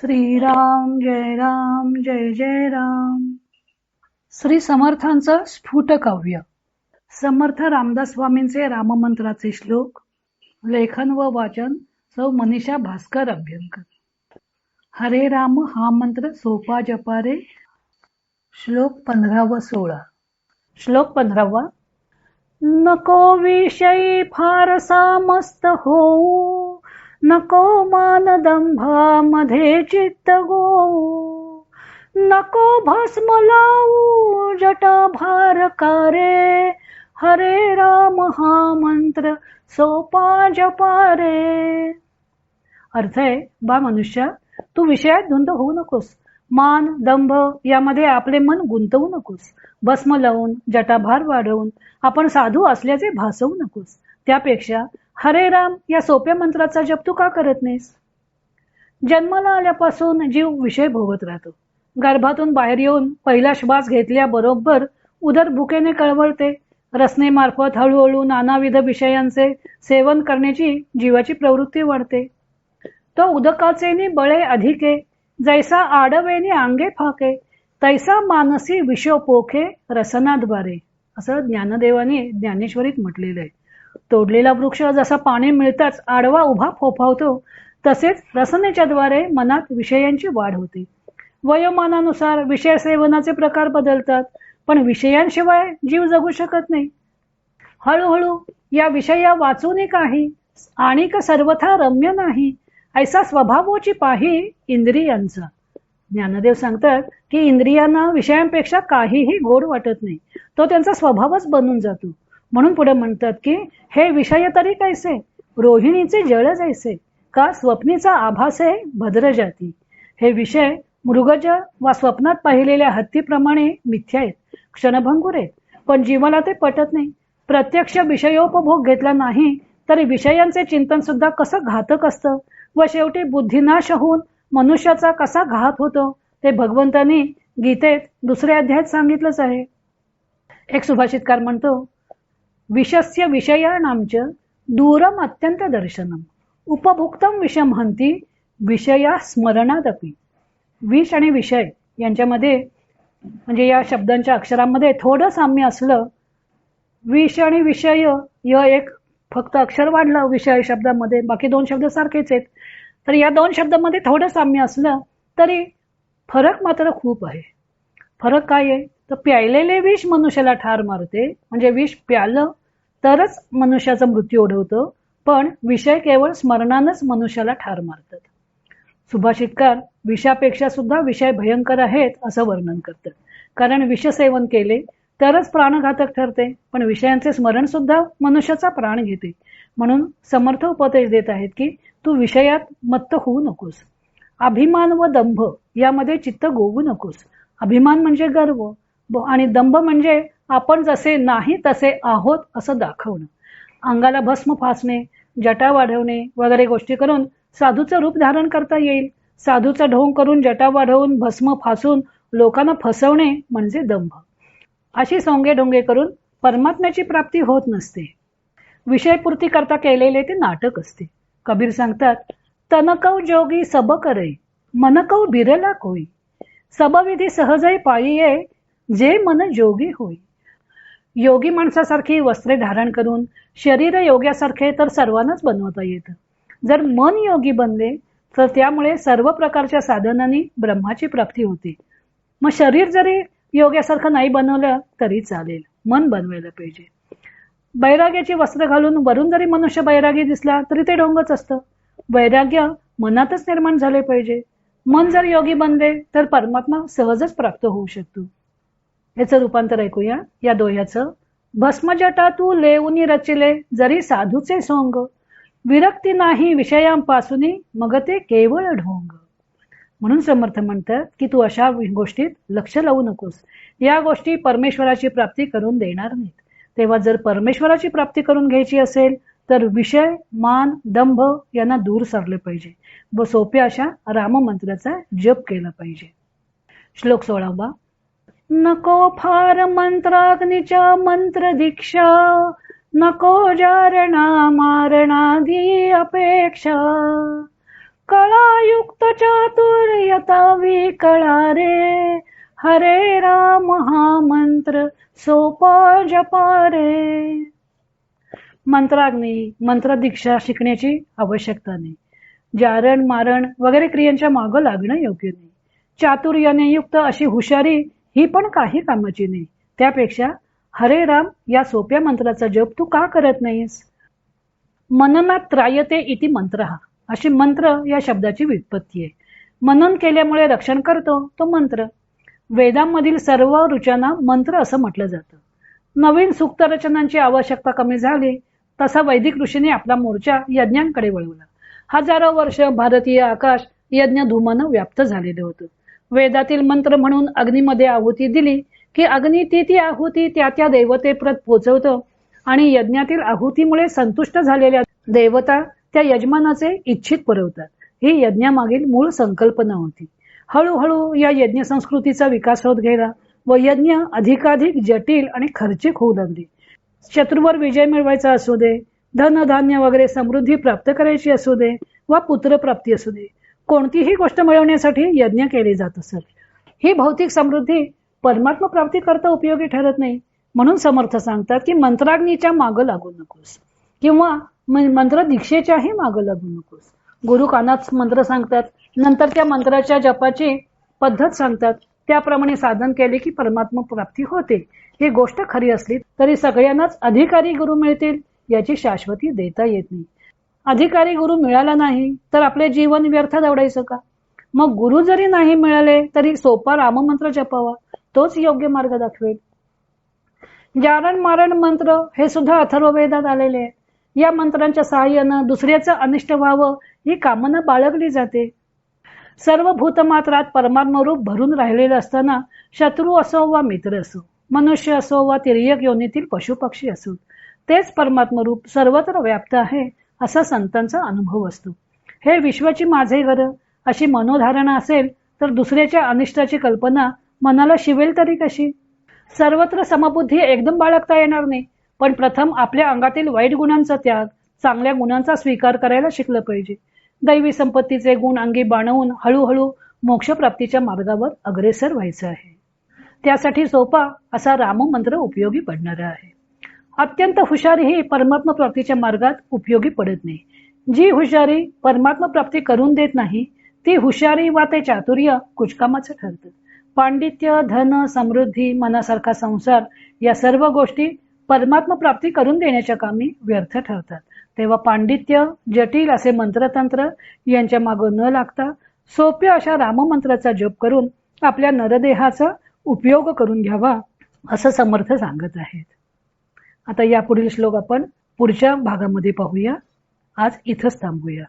श्रीराम जय राम जय जय राम. श्री समर्थांचं स्फुट काव्य समर्थ रामदास स्वामींचे राममंत्राचे श्लोक लेखन व वाचन सौ मनीषा भास्कर अभ्यंकर. हरे राम हा मंत्र सोपा जपारे. श्लोक पंधरा व सोळा. श्लोक पंधरावा नको विषयी फारसा मस्त होऊ. नको मानदंभामध्ये चित्त गो नको भस्म लावू जटा भार कारे हरे राम हा मंत्र सोपा जपारे। अर्थ आहे बा मनुष्य तू विषयात धुंद होऊ नकोस. मान दंभ यामध्ये आपले मन गुंतवू नकोस. भस्म लावून जटाभार वाढवून आपण साधू असल्याचे भासवू नकोस. त्यापेक्षा हरे राम या सोप्या मंत्राचा जप तू का करत नाहीस? जन्माला आल्यापासून जीव विषय भोगत राहतो. गर्भातून बाहेर येऊन पहिला श्वास घेतल्याबरोबर उदर भुकेने कळवळते. रसनेमार्फत हळूहळू नानाविध विषयांचे सेवन करण्याची जीवाची प्रवृत्ती वाढते. तो उदकाचे बळे अधिके जैसा आडवेने अंगे फाके तैसा मानसी विषोपोखे रसनाद्वारे. असं ज्ञानदेवाने ज्ञानेश्वरीत म्हटलेलं आहे. तोडलेला वृक्ष जसा पाणी मिळताच आडवा उभा फोफावतो तसेच रसनेच्या द्वारे मनात विषयांची वाढ होते. वयोमानानुसार विषय सेवनाचे प्रकार बदलतात पण विषयांशिवाय जीव जगू शकत नाही. हळूहळू या विषया वाचून काही आणि सर्वथा रम्य नाही ऐसा स्वभावोची पाही इंद्रियांचा. ज्ञानदेव सांगतात की इंद्रियांना विषयांपेक्षा काहीही गोड वाटत नाही तो त्यांचा स्वभावच बनून जातो. म्हणून पुढे म्हणतात की हे विषय तरी कैसे? रोहिणीचे जळ जैसे? का स्वप्नीचा आभासे भद्र जाती हे विषय मृगज वा स्वप्नात पाहिलेल्या हत्तीप्रमाणे मिथ्या आहेत क्षणभंगूर आहेत. पण जीवाला ते पटत नाही. प्रत्यक्ष विषयोपभोग घेतला नाही तरी विषयांचे चिंतन सुद्धा कसं घातक असतं? व शेवटी बुद्धिनाश होऊन मनुष्याचा कसा घात होतो? ते भगवंतांनी गीतेत दुसऱ्या अध्यायात सांगितलंच आहे. एक सुभाषितकार म्हणतो विषस्य विषयाणांच दूरम अत्यंत दर्शनम उपभोक्तम विषम हंती विषया स्मरणादपी विष आणि विषय यांच्यामध्ये म्हणजे या शब्दांच्या अक्षरांमध्ये थोडं साम्य असलं विष आणि विषय य एक फक्त अक्षर वाढलं विषय शब्दामध्ये बाकी दोन शब्द सारखेच आहेत. तर या दोन शब्दामध्ये थोडं साम्य असलं तरी फरक मात्र खूप आहे. फरक काय आहे? तर प्यायलेले विष मनुष्याला ठार मारते म्हणजे विष प्यालं तरच मनुष्याचा मृत्यू ओढवतो पण विषय केवळ स्मरणानच मनुष्याला ठार मारतात. सुभाषितकार विषापेक्षा सुद्धा विषय भयंकर आहेत असं वर्णन करतात. कारण विषसेवन केले तरच प्राणघातक ठरते पण विषयांचे स्मरण सुद्धा मनुष्याचा प्राण घेते. म्हणून समर्थ उपदेश देत आहेत की तू विषयात मत्त होऊ नकोस. अभिमान व दंभ यामध्ये चित्त गोवू नकोस. अभिमान म्हणजे गर्व आणि दंभ म्हणजे आपण जसे नाही तसे आहोत असं दाखवणं. अंगाला भस्म फासणे जटा वाढवणे वगैरे गोष्टी करून साधूचं रूप धारण करता येईल. साधूचा ढोंग करून जटा वाढवून भस्म फासून लोकांना फसवणे म्हणजे दंभ. अशी सोंगे ढोंगे करून परमात्म्याची प्राप्ती होत नसते. विषयपूर्ती करता केलेले ते नाटक असते. कबीर सांगतात तनकौ जोगी सब करे मनकौ बिरला कोई. सबविधी सहजही पायी जे मन जोगी होई. योगी माणसासारखी वस्त्रे धारण करून शरीर योग्यासारखे तर सर्वांनाच बनवता येतं. जर मन योगी बनले तर त्यामुळे सर्व प्रकारच्या साधनांनी ब्रह्माची प्राप्ती होते. मग शरीर जरी योग्यासारखं नाही बनवलं तरी चालेल. मन बनवायला पाहिजे. बैराग्याची वस्त्र घालून वरून जरी मनुष्य बैरागी दिसला तरी ते डोंगच असतं. वैराग्य मनातच निर्माण झाले पाहिजे. मन जर योगी बनले तर परमात्मा सहजच प्राप्त होऊ शकतो. याचं रूपांतर ऐकूया. या दोह्याचं. भस्मजटा तू लेऊनी रचिले जरी साधूचे सोंग. विरक्ती नाही विषयांपासून मग ते केवळ ढोंग. म्हणून समर्थ म्हणतात की तू अशा गोष्टीत लक्ष लावू नकोस. या गोष्टी परमेश्वराची प्राप्ती करून देणार नाहीत. तेव्हा जर परमेश्वराची प्राप्ती करून घ्यायची असेल तर विषय मान दंभ यांना दूर सरले पाहिजे. व सोप्या अशा राममंत्राचा जप केला पाहिजे. श्लोक सोळावा. नको फार मंत्राग्नीच्या मंत्र दीक्षा नको जारणा मारणादी अपेक्षा. कळायुक्त चातुर्यता ऐकतावी कळा रे हरे राम हा मंत्र सोपा जपा रे मंत्राग्नी मंत्र दीक्षा शिकण्याची आवश्यकता नाही. जारण मारण वगैरे क्रियांच्या मागं लागणं योग्य नाही. चातुर्याने युक्त अशी हुशारी ही पण काही कामाची नाही. त्यापेक्षा हरे राम या सोप्या मंत्राचा जप तू का करत नाहीस? मननात त्रायते इति मंत्र. हा अशी मंत्र या शब्दाची व्युत्पत्ती आहे. मनन केल्यामुळे रक्षण करतो तो मंत्र. वेदांमधील सर्व ऋचांना मंत्र असं म्हटलं जातं. नवीन सूक्त रचनांची आवश्यकता कमी झाली तसा वैदिक ऋषीने आपला मोर्चा यज्ञांकडे वळवला. हजारो वर्ष भारतीय आकाश यज्ञ धुमानं व्याप्त झालेलं होतं. वेदातील मंत्र म्हणून अग्नीमध्ये आहुती दिली की अग्नी ती ती आहुती त्या त्या देवतेप्रत पोचवतं. आणि यज्ञातील आहुतीमुळे संतुष्ट झालेल्या देवता त्या यजमानाचे इच्छित पुरवतात. ही यज्ञामागील मूळ संकल्पना होती. हळूहळू या यज्ञ संस्कृतीचा विकास होत गेला व यज्ञ अधिकाधिक जटिल आणि खर्चिक होऊ लागली. शत्रूवर विजय मिळवायचा असू दे धन धान्य वगैरे समृद्धी प्राप्त करायची असू दे वा पुत्रप्राप्ती असू दे कोणतीही गोष्ट मिळवण्यासाठी यज्ञ केले जात असत ही भौतिक समृद्धी परमात्मप्राप्ती करता उपयोगी ठरत नाही. म्हणून समर्थ सांगतात की मंत्राग्नीच्या मागं लागू नकोस. किंवा मंत्र दीक्षेच्याही मागं लागू नकोस. गुरु कानात मंत्र सांगतात नंतर त्या मंत्राच्या जपाची पद्धत सांगतात. त्याप्रमाणे साधन केले की परमात्मा प्राप्ती होते. ही गोष्ट खरी असली तरी सगळ्यांनाच अधिकारी गुरु मिळतील याची शाश्वती देता येत नाही. अधिकारी गुरु मिळाला नाही तर आपले जीवन व्यर्थ दवडायचं का? मग गुरु जरी नाही मिळाले तरी सोपा राममंत्र जपावा तोच योग्य मार्ग दाखवेल. जारण मारण मंत्र हे सुद्धा अथर्ववेदात आलेले आहे. या मंत्रांच्या सहाय्यानं दुसऱ्याचं अनिष्ट व्हावं ही कामना बाळगली जाते. सर्व भूतमात्रात परमात्म रूप भरून राहिलेलं असताना शत्रू असो वा मित्र असो मनुष्य असो वा तिर्यक योनीतील पशुपक्षी असो तेच परमात्म रूप सर्वत्र व्याप्त आहे असा संतांचा अनुभव असतो. हे विश्वाची माझे घर अशी मनोधारणा असेल तर दुसऱ्याच्या अनिष्टाची कल्पना मनाला शिवेल तरी कशी? सर्वत्र समबुद्धी एकदम बाळगता येणार नाही पण प्रथम आपल्या अंगातील वाईट गुणांचा त्याग चांगल्या गुणांचा स्वीकार करायला शिकलं पाहिजे. दैवी संपत्तीचे गुण अंगी बाणवून हळूहळू मोक्षप्राप्तीच्या मार्गावर अग्रेसर व्हायचं आहे. त्यासाठी सोपा असा राम मंत्र उपयोगी पडणारा आहे. अत्यंत हुशारी ही परमात्मा प्राप्तीच्या मार्गात उपयोगी पडत नाही. जी हुशारी परमात्मा प्राप्ती करून देत नाही ती हुशारी वा ते चातुर्य कुचकामाचं ठरतं. पांडित्य धन समृद्धी मनासारखा संसार या सर्व गोष्टी परमात्मा प्राप्ती करून देण्याच्या कामी व्यर्थ ठरतात. तेव्हा पांडित्य जटिल असे मंत्रतंत्र यांच्या मागं न लागता सोप्या अशा राममंत्राचा जप करून आपल्या नरदेहाचा उपयोग करून घ्यावा असं समर्थ सांगत आहेत. आता या पुढील श्लोक आपण पुढच्या भागामध्ये पाहूया. आज इथंच थांबूया.